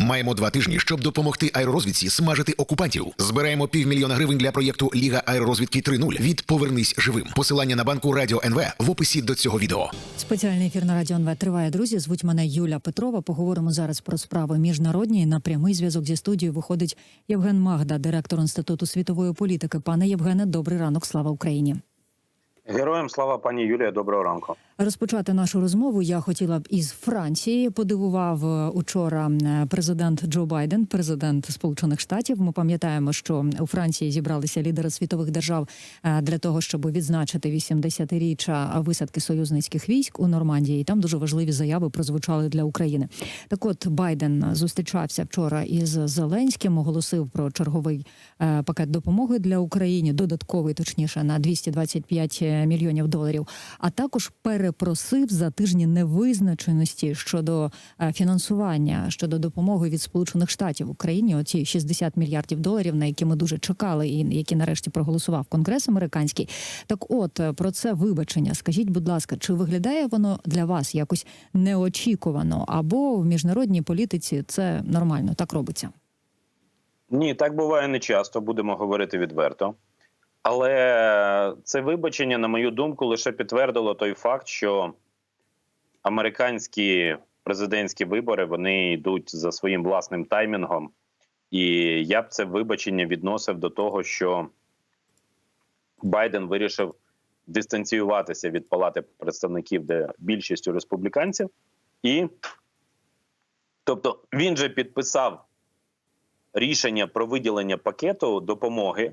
Маємо два тижні, щоб допомогти аеророзвідці смажити окупантів. Збираємо півмільйона гривень для проєкту Ліга аеророзвідки 3.0 від Повернись живим. Посилання на банку Радіо НВ в описі до цього відео. Спеціальний ефір на радіо НВ триває. Друзі, звуть мене Юля Петрова. Поговоримо зараз про справи міжнародні. На прямий зв'язок зі студією виходить Євген Магда, директор інституту світової політики. Пане Євгене, добрий ранок. Слава Україні. Героям слава пані Юлія. Доброго ранку. Розпочати нашу розмову я хотіла б із Франції. Подивував е, учора е, президент Джо Байден, президент Сполучених Штатів. Ми пам'ятаємо, що у Франції зібралися лідери світових держав е, для того, щоб відзначити 80-річчя висадки союзницьких військ у Нормандії. Там дуже важливі заяви прозвучали для України. Так, от Байден зустрічався вчора із Зеленським, оголосив про черговий пакет допомоги для України, додатковий, точніше, на 225 мільйонів доларів. А також перепросив за тижні невизначеності щодо е, фінансування щодо допомоги від Сполучених Штатів Україні. Оці 60 мільярдів доларів, на які ми дуже чекали, і які нарешті проголосував Конгрес американський. Так, от е, про це вибачення. Скажіть, будь ласка, чи виглядає воно для вас якось неочікувано, або в міжнародній політиці це нормально так робиться? Ні, так буває не часто, будемо говорити відверто. Але це вибачення, на мою думку, лише підтвердило той факт, що американські президентські вибори вони йдуть за своїм власним таймінгом, і я б це вибачення відносив до того, що Байден вирішив дистанціюватися від палати представників, де більшістю республіканців, і тобто він же підписав рішення про виділення пакету допомоги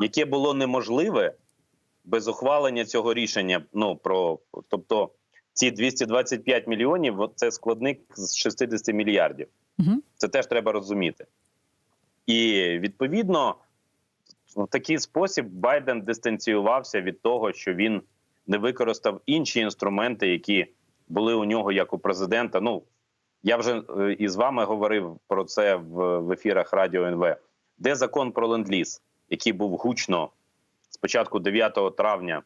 яке було неможливе без ухвалення цього рішення. Ну про тобто ці 225 мільйонів це складник з 60 мільярдів. Угу. Це теж треба розуміти. І відповідно в такий спосіб Байден дистанціювався від того, що він не використав інші інструменти, які були у нього як у президента. Ну я вже е, із вами говорив про це в, в ефірах Радіо НВ. Де закон про ленд-ліз? Який був гучно спочатку 9 травня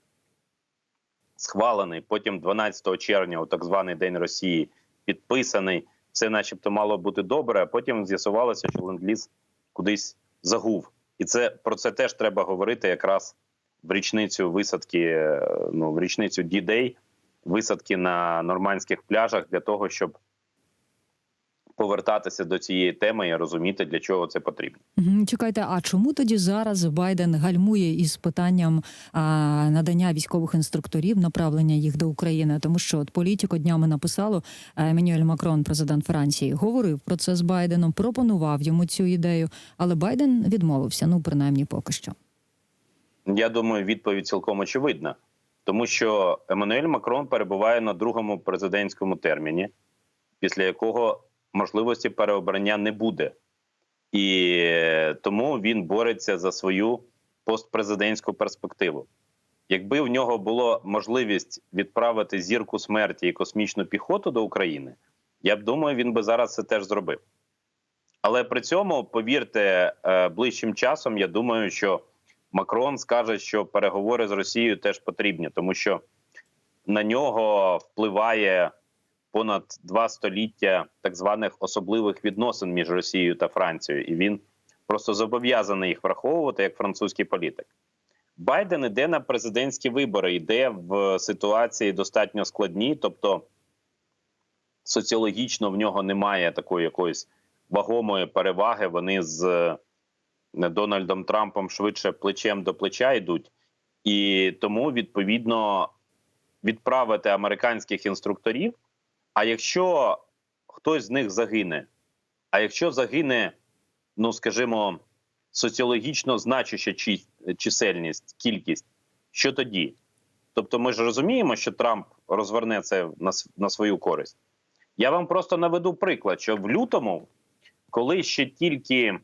схвалений, потім 12 червня, у так званий День Росії, підписаний. Все, начебто, мало бути добре. А потім з'ясувалося, що ленд-ліз кудись загув, і це про це теж треба говорити якраз в річницю висадки. Ну в річницю D-Day, висадки на нормандських пляжах для того, щоб повертатися до цієї теми і розуміти, для чого це потрібно. Чекайте, а чому тоді зараз Байден гальмує із питанням а, надання військових інструкторів, направлення їх до України? Тому що от політико днями написало Еммануель Макрон, президент Франції, говорив про це з Байденом, пропонував йому цю ідею, але Байден відмовився. Ну принаймні, поки що. Я думаю, відповідь цілком очевидна, тому що Еммануель Макрон перебуває на другому президентському терміні, після якого можливості переобрання не буде, і тому він бореться за свою постпрезидентську перспективу. Якби в нього була можливість відправити зірку смерті і космічну піхоту до України, я б думаю, він би зараз це теж зробив. Але при цьому, повірте, е, ближчим часом я думаю, що Макрон скаже, що переговори з Росією теж потрібні, тому що на нього впливає понад два століття так званих особливих відносин між Росією та Францією, і він просто зобов'язаний їх враховувати як французький політик. Байден іде на президентські вибори, йде в ситуації достатньо складній, тобто соціологічно в нього немає такої якоїсь вагомої переваги. Вони з Дональдом Трампом швидше плечем до плеча йдуть, і тому відповідно відправити американських інструкторів. А якщо хтось з них загине, а якщо загине, ну скажімо, соціологічно значуща чисельність, кількість, що тоді? Тобто, ми ж розуміємо, що Трамп розверне це на, на свою користь. Я вам просто наведу приклад, що в лютому, коли ще тільки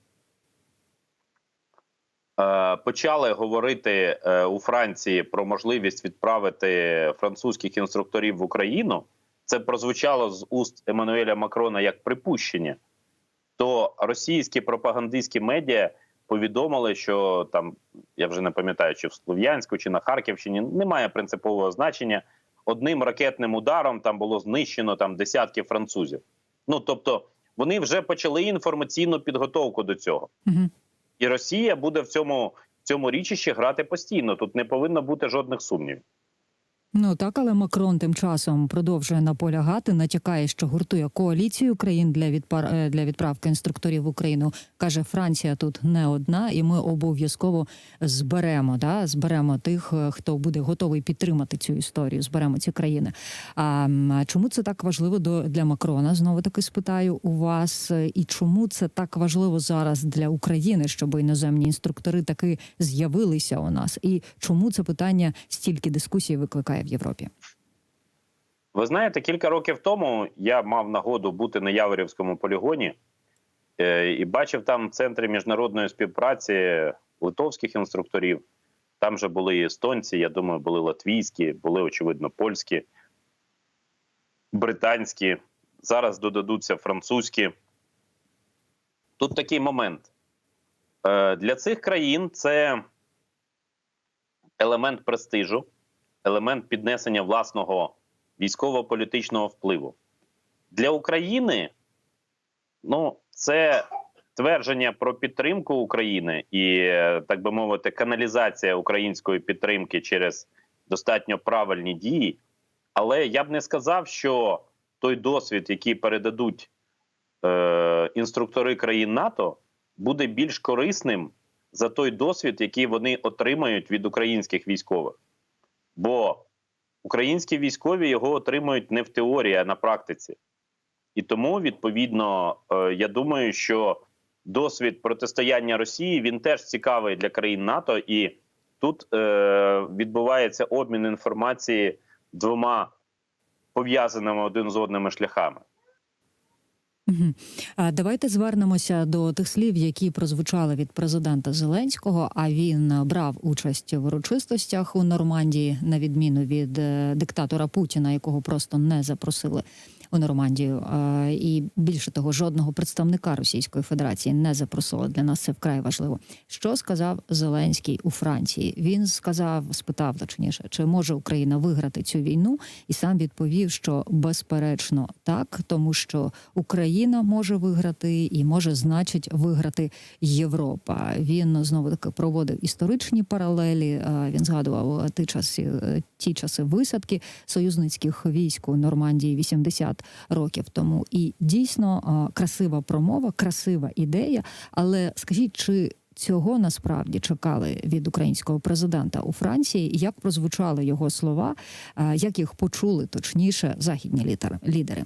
е, почали говорити е, у Франції про можливість відправити французьких інструкторів в Україну це прозвучало з уст Еммануеля Макрона як припущення, то російські пропагандистські медіа повідомили, що там я вже не пам'ятаю, чи в Слов'янську, чи на Харківщині немає принципового значення. Одним ракетним ударом там було знищено там десятки французів. Ну тобто, вони вже почали інформаційну підготовку до цього. Угу. І Росія буде в цьому, в цьому річищі грати постійно. Тут не повинно бути жодних сумнівів. Ну так, але Макрон тим часом продовжує наполягати, натякає, що гуртує коаліцію країн для відпар... е, для відправки інструкторів в Україну. каже, Франція тут не одна, і ми обов'язково зберемо да зберемо тих, е, хто буде готовий підтримати цю історію. Зберемо ці країни. А чому це так важливо до для Макрона? Знову таки спитаю у вас, і чому це так важливо зараз для України, щоб іноземні інструктори таки з'явилися у нас? І чому це питання стільки дискусій викликає в Європі? Ви знаєте, кілька років тому я мав нагоду бути на Яворівському полігоні е, і бачив там в центрі міжнародної співпраці литовських інструкторів. Там же були і естонці, я думаю, були латвійські, були, очевидно, польські, британські. Зараз додадуться французькі. Тут такий момент. Е, Для цих країн це елемент престижу, елемент піднесення власного військово-політичного впливу. Для України ну, це твердження про підтримку України і, так би мовити, каналізація української підтримки через достатньо правильні дії. Але я б не сказав, що той досвід, який передадуть е, інструктори країн НАТО, буде більш корисним за той досвід, який вони отримають від українських військових. Бо українські військові його отримують не в теорії, а на практиці. І тому, відповідно, е, я думаю, що досвід протистояння Росії він теж цікавий для країн НАТО, і тут е, відбувається обмін інформації двома пов'язаними один з одними шляхами. А давайте звернемося до тих слів, які прозвучали від президента Зеленського. А він брав участь в урочистостях у Нормандії, на відміну від е, диктатора Путіна, якого просто не запросили у Нормандію. І більше того, жодного представника Російської Федерації не запросили. Для нас це вкрай важливо. Що сказав Зеленський у Франції? Він сказав, спитав точніше, чи може Україна виграти цю війну, і сам відповів, що безперечно так, тому що Україна може виграти і може, значить, виграти Європа. Він знову таки проводив історичні паралелі. е, Він згадував ті часи, е, ті часи висадки союзницьких військ у Нормандії 80 років тому. І дійсно е, красива промова, красива ідея. Але скажіть, чи Цього насправді чекали від українського президента у Франції. Як прозвучали його слова, е, як їх почули точніше західні лідери?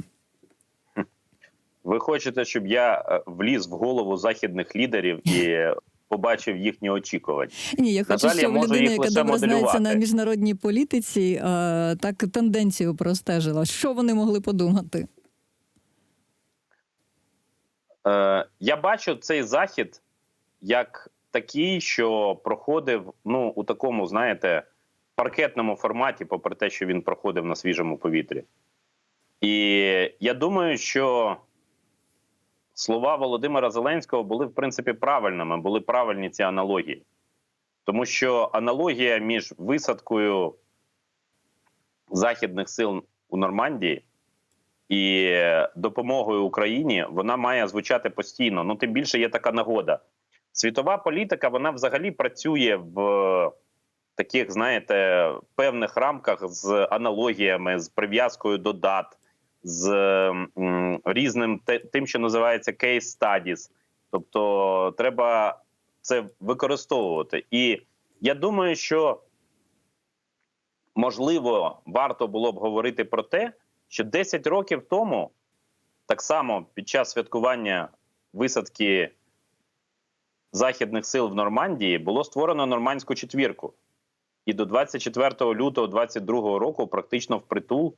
Ви хочете, щоб я е, вліз в голову західних лідерів і побачив їхні очікування? Ні, я хочу, щоб людина, яка добре знається на міжнародній політиці, е, так тенденцію простежила. Що вони могли подумати? Е, я бачу цей захід як такий, що проходив ну у такому, знаєте, паркетному форматі, попри те, що він проходив на свіжому повітрі. І я думаю, що слова Володимира Зеленського були в принципі правильними, були правильні ці аналогії. Тому що аналогія між висадкою західних сил у Нормандії і допомогою Україні вона має звучати постійно. Ну тим більше є така нагода. Світова політика вона взагалі працює в таких, знаєте, певних рамках з аналогіями, з прив'язкою до дат, з різним тим, що називається case studies. Тобто, треба це використовувати. І я думаю, що можливо варто було б говорити про те, що 10 років тому, так само під час святкування висадки західних сил в Нормандії, було створено нормандську четвірку. І до 24 лютого 22 року практично впритул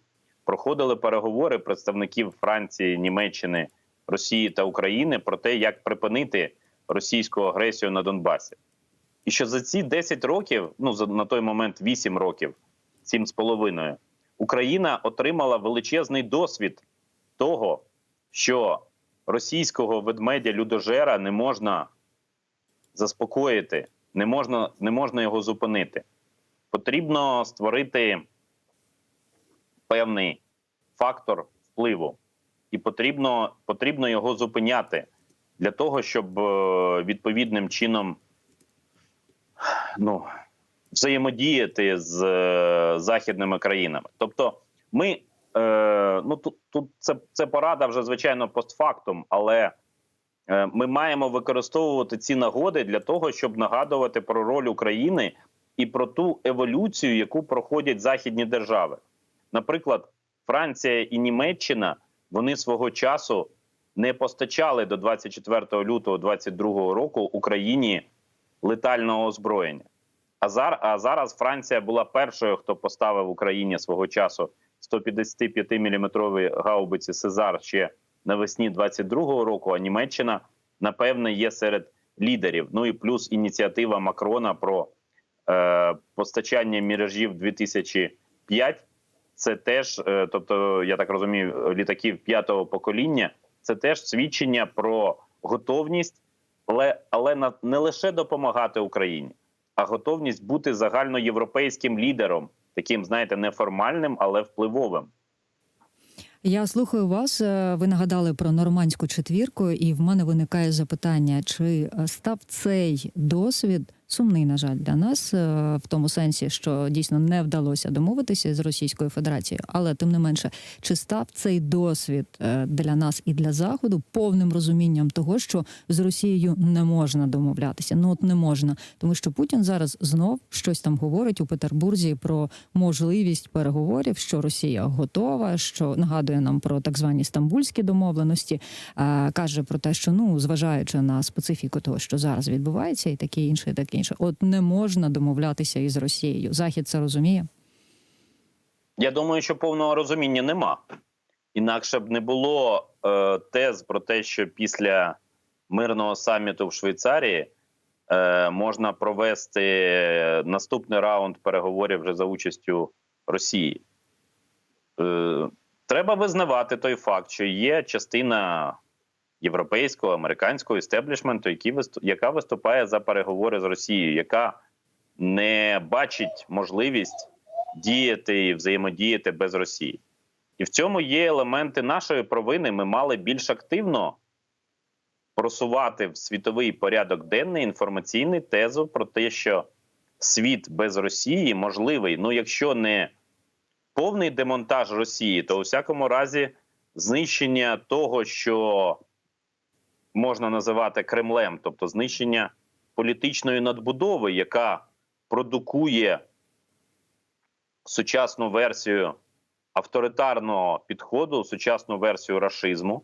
проходили переговори представників Франції, Німеччини, Росії та України про те, як припинити російську агресію на Донбасі. І що за ці 10 років, ну на той момент 8 років, 7 з половиною, Україна отримала величезний досвід того, що російського ведмедя людожера не можна заспокоїти, не можна, не можна його зупинити. Потрібно створити певний фактор впливу. і потрібно, потрібно його зупиняти для того, щоб е, відповідним чином ну, взаємодіяти з е, західними країнами. Тобто, ми е, ну тут, тут це, це порада вже звичайно постфактум, але е, ми маємо використовувати ці нагоди для того, щоб нагадувати про роль України і про ту еволюцію, яку проходять західні держави. Наприклад, Франція і Німеччина вони свого часу не постачали до 24 лютого 2022 року Україні летального озброєння. А зараз, а зараз Франція була першою, хто поставив Україні свого часу 155 мм гаубиці Сезар ще навесні 22-го року. А Німеччина, напевне, є серед лідерів. Ну і плюс ініціатива Макрона про е, постачання міражів 2005. Це теж, е, тобто, я так розумію, літаків п'ятого покоління. Це теж свідчення про готовність, але, але на, не лише допомагати Україні, а готовність бути загальноєвропейським лідером, таким, знаєте, неформальним, але впливовим. Я слухаю вас. Е, Ви нагадали про нормандську четвірку, і в мене виникає запитання: чи е, став цей досвід сумний, на жаль, для нас, е, в тому сенсі, що дійсно не вдалося домовитися з Російською Федерацією, але тим не менше, чи став цей досвід е, для нас і для заходу повним розумінням того, що з Росією не можна домовлятися? Ну от не можна, тому що Путін зараз знов щось там говорить у Петербурзі про можливість переговорів, що Росія готова, що нагадує нам про так звані стамбульські домовленості, е, каже про те, що ну зважаючи на специфіку того, що зараз відбувається, і таке інше, і таке інше, от не можна домовлятися із Росією. Захід це розуміє. Я думаю, що повного розуміння нема. Інакше б не було е, тез про те, що після мирного саміту в Швейцарії е, можна провести наступний раунд переговорів вже за участю Росії. Е, треба визнавати той факт, що є частина європейського, американського істеблішменту, які яка виступає за переговори з Росією, яка не бачить можливість діяти і взаємодіяти без Росії. І в цьому є елементи нашої провини. Ми мали більш активно просувати в світовий порядок денний інформаційний тезу про те, що світ без Росії можливий. Ну, якщо не повний демонтаж Росії, то у всякому разі знищення того, що можна називати Кремлем, тобто знищення політичної надбудови, яка продукує сучасну версію авторитарного підходу, сучасну версію рашизму,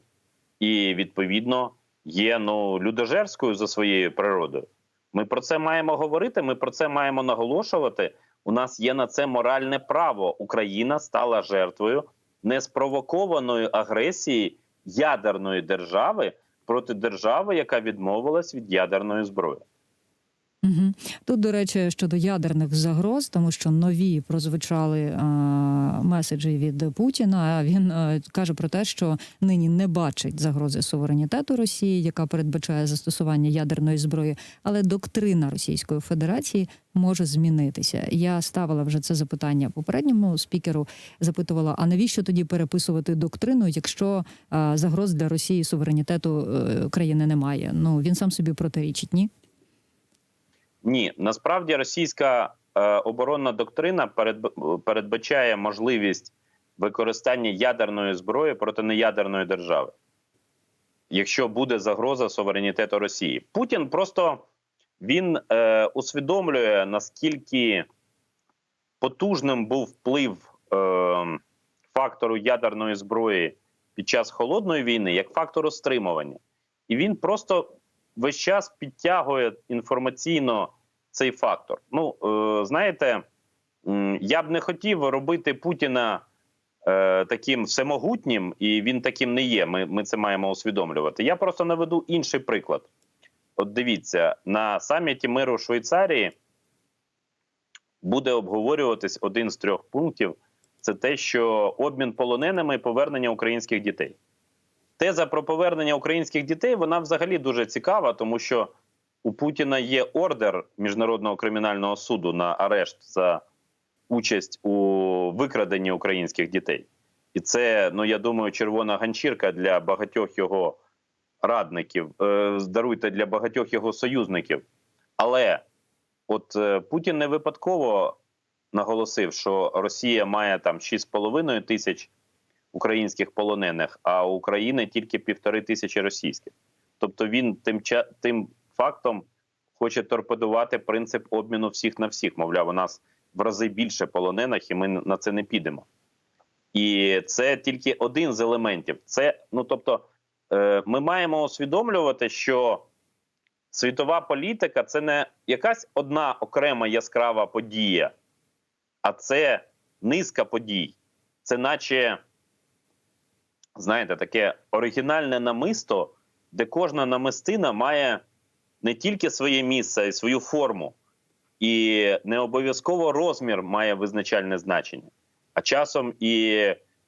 і відповідно є ну людожерською за своєю природою. Ми про це маємо говорити. Ми про це маємо наголошувати. У нас є на це моральне право. Україна стала жертвою неспровокованої агресії ядерної держави проти держави, яка відмовилась від ядерної зброї. Угу. Тут, до речі, щодо ядерних загроз, тому що нові прозвучали е, меседжі від Путіна. Він е, каже про те, що нині не бачить загрози суверенітету Росії, яка передбачає застосування ядерної зброї, але доктрина Російської Федерації може змінитися. Я ставила вже це запитання попередньому спікеру. Запитувала: а навіщо тоді переписувати доктрину, якщо е, загроз для Росії суверенітету е, країни немає? Ну він сам собі протирічить, ні? Ні, насправді російська е, оборонна доктрина передбачає можливість використання ядерної зброї проти неядерної держави, якщо буде загроза суверенітету Росії. Путін просто він е, усвідомлює наскільки потужним був вплив е, фактору ядерної зброї під час холодної війни як фактору стримування, і він просто весь час підтягує інформаційно цей фактор. Ну, е, знаєте, я б не хотів робити Путіна е, таким всемогутнім, і він таким не є. Ми, ми це маємо усвідомлювати. Я просто наведу інший приклад. От дивіться, на саміті миру Швейцарії буде обговорюватись один з трьох пунктів: це те, що обмін полоненими і повернення українських дітей. Теза про повернення українських дітей вона взагалі дуже цікава, тому що у Путіна є ордер міжнародного кримінального суду на арешт за участь у викраденні українських дітей. І це, ну я думаю, червона ганчірка для багатьох його радників, е, даруйте для багатьох його союзників. Але от е, Путін не випадково наголосив, що Росія має там 6,5 тисяч українських полонених, а України тільки півтори тисячі російських. Тобто він тим, тим фактом хоче торпедувати принцип обміну всіх на всіх. Мовляв, у нас в рази більше полонених, і ми на це не підемо. І це тільки один з елементів. Це ну тобто, е, ми маємо усвідомлювати, що світова політика це не якась одна окрема яскрава подія, а це низка подій. Це наче, знаєте, таке оригінальне намисто, де кожна намистина має не тільки своє місце, а й свою форму. І не обов'язково розмір має визначальне значення, а часом і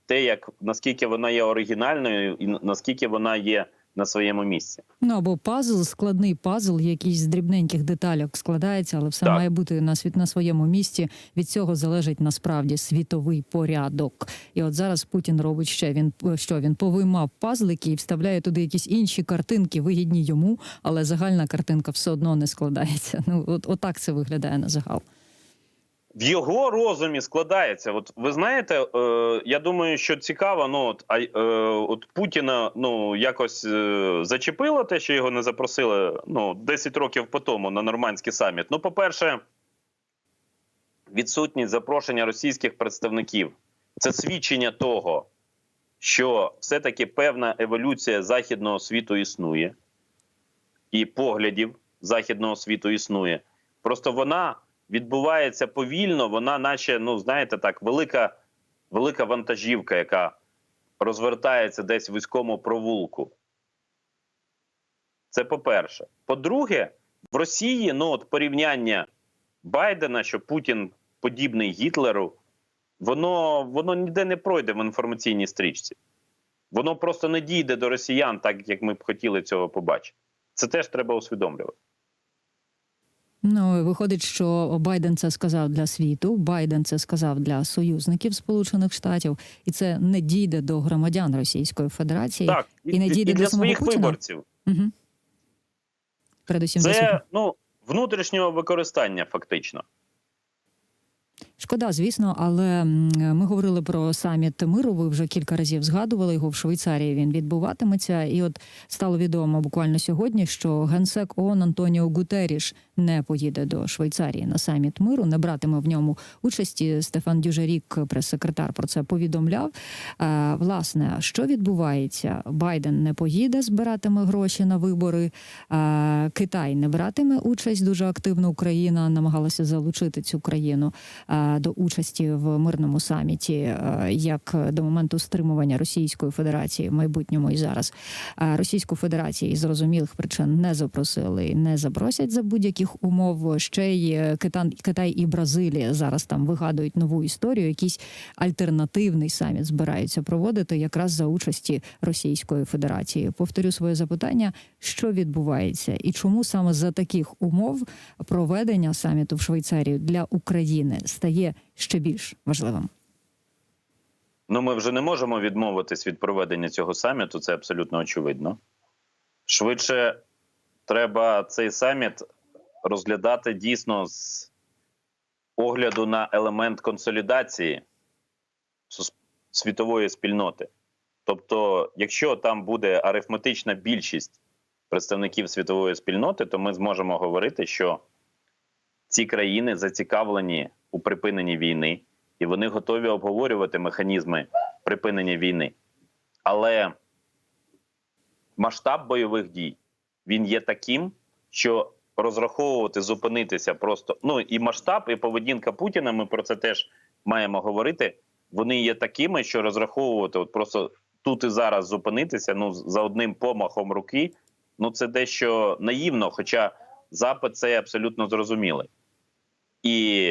те, як наскільки вона є оригінальною, і наскільки вона є на своєму місці. Ну або пазл, складний пазл, якийсь з дрібненьких деталек складається, але все Так. має бути на світ на своєму місці. Від цього залежить насправді світовий порядок. І от зараз Путін робить ще він що він повиймав пазлики і вставляє туди якісь інші картинки, вигідні йому, але загальна картинка все одно не складається. Ну от отак це виглядає на загал. В його розумі складається. От ви знаєте, е, я думаю, що цікаво, ну от, а, е, от Путіна ну якось е, зачепило те, що його не запросили ну 10 років по тому на нормандський саміт. Ну, по-перше, відсутність запрошення російських представників це свідчення того, що все-таки певна еволюція західного світу існує, і поглядів західного світу існує. Просто вона відбувається повільно, вона, наче, ну знаєте, так, велика, велика вантажівка, яка розвертається десь в вузькому провулку. Це по-перше. По-друге, в Росії ну, от порівняння Байдена, що Путін подібний Гітлеру, воно, воно ніде не пройде в інформаційній стрічці. Воно просто не дійде до росіян, так як ми б хотіли цього побачити. Це теж треба усвідомлювати. Ну виходить, що Байден це сказав для світу. Байден це сказав для союзників Сполучених Штатів, і це не дійде до громадян Російської Федерації. Так, і не дійде і до для самого своїх Путіна? виборців. Угу. Передусім. Це ну, внутрішнього використання, фактично. Шкода, звісно, але ми говорили про саміт миру. Ви вже кілька разів згадували його в Швейцарії. Він відбуватиметься, і от стало відомо буквально сьогодні, що генсек ООН Антоніо Гутеріш не поїде до Швейцарії на саміт миру, не братиме в ньому участі. Стефан Дюжерік, прес-секретар, про це повідомляв. Е, власне, що відбувається? Байден не поїде, збиратиме гроші на вибори. Е, Китай не братиме участь дуже активно. Україна намагалася залучити цю країну е, до участі в мирному саміті, як до моменту стримування Російської Федерації в майбутньому і зараз. Російську Федерацію із зрозумілих причин не запросили, не запросять за будь-яких умов. Ще й е, Китай, Китай і Бразилія зараз там вигадують нову історію. Якийсь альтернативний саміт збираються проводити якраз за участі Російської Федерації. Повторю своє запитання: що відбувається, і чому саме за таких умов проведення саміту в Швейцарії для України стає ще більш важливим? Ну, ми вже не можемо відмовитись від проведення цього саміту, це абсолютно очевидно. Швидше треба цей саміт розглядати дійсно з огляду на елемент консолідації світової спільноти. Тобто, якщо там буде арифметична більшість представників світової спільноти, то ми зможемо говорити, що ці країни зацікавлені у припиненні війни, і вони готові обговорювати механізми припинення війни. Але масштаб бойових дій він є таким, що розраховувати, зупинитися просто ну і масштаб, і поведінка Путіна. Ми про це теж маємо говорити. Вони є такими, що розраховувати, от просто тут і зараз зупинитися. Ну за одним помахом руки. Ну це дещо наївно, хоча запит цей абсолютно зрозумілий. І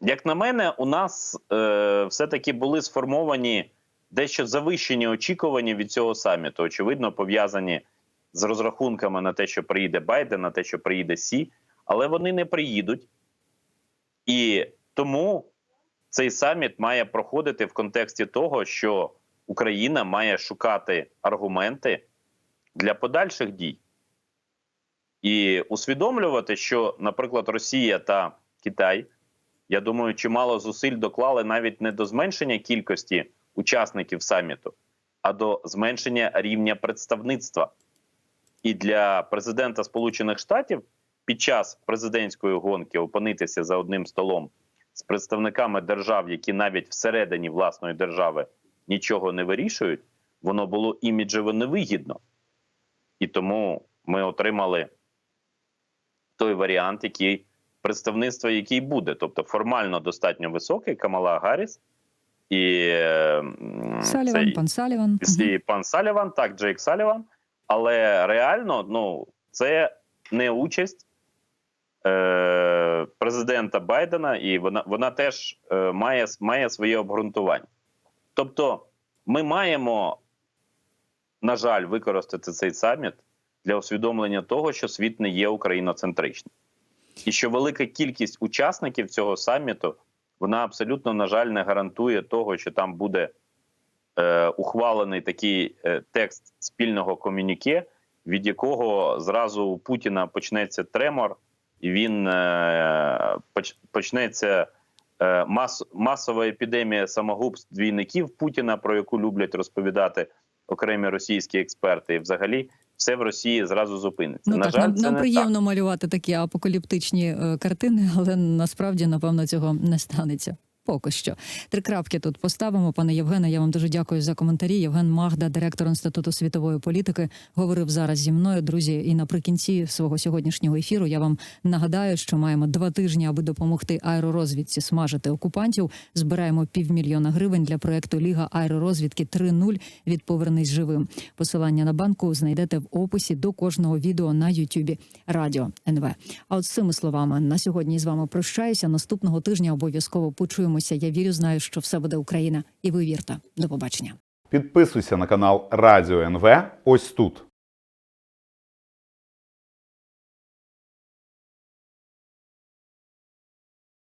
як на мене, у нас е, все-таки були сформовані дещо завищені очікування від цього саміту. Очевидно, пов'язані з розрахунками на те, що приїде Байден, на те, що приїде Сі, але вони не приїдуть. І тому цей саміт має проходити в контексті того, що Україна має шукати аргументи для подальших дій і усвідомлювати, що, наприклад, Росія та Китай, я думаю, чимало зусиль доклали навіть не до зменшення кількості учасників саміту, а до зменшення рівня представництва. І для президента Сполучених Штатів під час президентської гонки опинитися за одним столом з представниками держав, які навіть всередині власної держави нічого не вирішують, воно було іміджево невигідно. І тому ми отримали той варіант, який представництво, який буде, тобто формально достатньо високий Камала Гарріс і е, Саліван, цей- пан Саліван. і пан Саліван, так, Джейк Саліван. Але реально, ну, це не участь е, президента Байдена, і вона, вона теж е, має, має своє обґрунтування. Тобто, ми маємо, на жаль, використати цей саміт для усвідомлення того, що світ не є україноцентричним. І що велика кількість учасників цього саміту вона абсолютно, на жаль, не гарантує того, що там буде е, ухвалений такий е, текст спільного комюніке, від якого зразу у Путіна почнеться тремор, і він е, поч, почнеться е, мас, масова епідемія самогубств двійників Путіна, про яку люблять розповідати окремі російські експерти. І взагалі все в Росії зразу зупиниться. Ну на так, жаль, нам, це нам не приємно малювати такі апокаліптичні е, картини, але насправді, напевно, цього не станеться. Поки що три крапки тут поставимо. Пане Євгене, я вам дуже дякую за коментарі. Євген Магда, директор інституту світової політики, говорив зараз зі мною. Друзі, і наприкінці свого сьогоднішнього ефіру я вам нагадаю, що маємо два тижні, аби допомогти аеророзвідці смажити окупантів. Збираємо півмільйона гривень для проекту Ліга аеророзвідки 3.0 від Повернись живим. Посилання на банку знайдете в описі до кожного відео на Ютубі Радіо НВ. А от з цими словами на сьогодні з вами прощаюся. Наступного тижня обов'язково почуємося. Я вірю, знаю, що все буде Україна, і ви вірте. До побачення. Підписуйся на канал Радіо НВ ось тут.